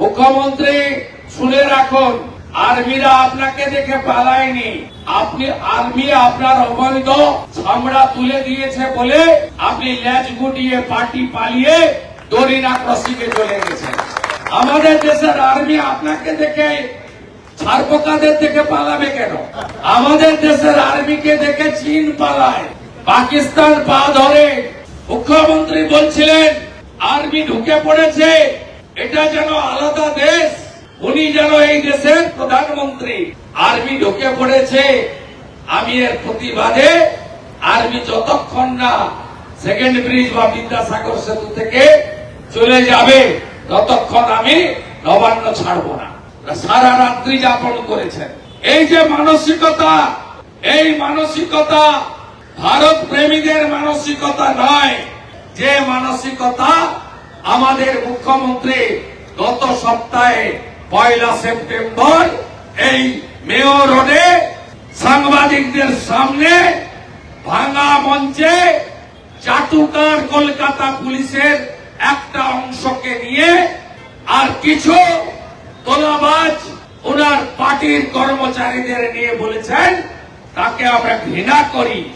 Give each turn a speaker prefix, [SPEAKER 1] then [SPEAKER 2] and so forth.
[SPEAKER 1] মুখ্যমন্ত্রী, শুনে রাখুন, আর্মিরা আপনাকে দেখে পালায়নি। আপনি আর্মি, আপনার অবৈধ চামড়া তুলে দিয়েছে বলে আপনি ল্যাজ গুটিয়ে পার্টি পালিয়ে দরিনা ক্রসিংয়ে চলে গেছেন। আমাদের দেশের আর্মি আপনাকে দেখে ছারপোকাদের দেখে পালাবে কেন? আমাদের দেশের আর্মিকে দেখে চীন পালায়, পাকিস্তান পা ধরে। মুখ্যমন্ত্রী বলছিলেন, আর্মি ঢুকে পড়েছে এটা যেন আলাদা দেশ, উনি যেন এই দেশের প্রধানমন্ত্রী। আর্মি ঢুকে পড়েছে, আমি এর প্রতিবাদে। আর্মি যতক্ষণ না সেকেন্ড ব্রিজ বা বিদ্যাসাগর সেতু থেকে চলে যাবে, ততক্ষণ আমি নবান্ন ছাড়বো না। সারা রাত্রি যাপন করেছেন। এই যে মানসিকতা, এই মানসিকতা ভারত প্রেমীদের মানসিকতা নয়, যে মানসিকতা আমাদের মুখ্যমন্ত্রী গত সপ্তাহে পয়লা সেপ্টেম্বর এই মেয়র রোডে সাংবাদিকদের সামনে ভাঙা মঞ্চে চাটুকার কলকাতা পুলিশের একটা অংশকে নিয়ে আর কিছু তোলাবাজ ওনার পার্টির কর্মচারীদের নিয়ে বলেছেন, তাকে আমরা ঘৃণা করি।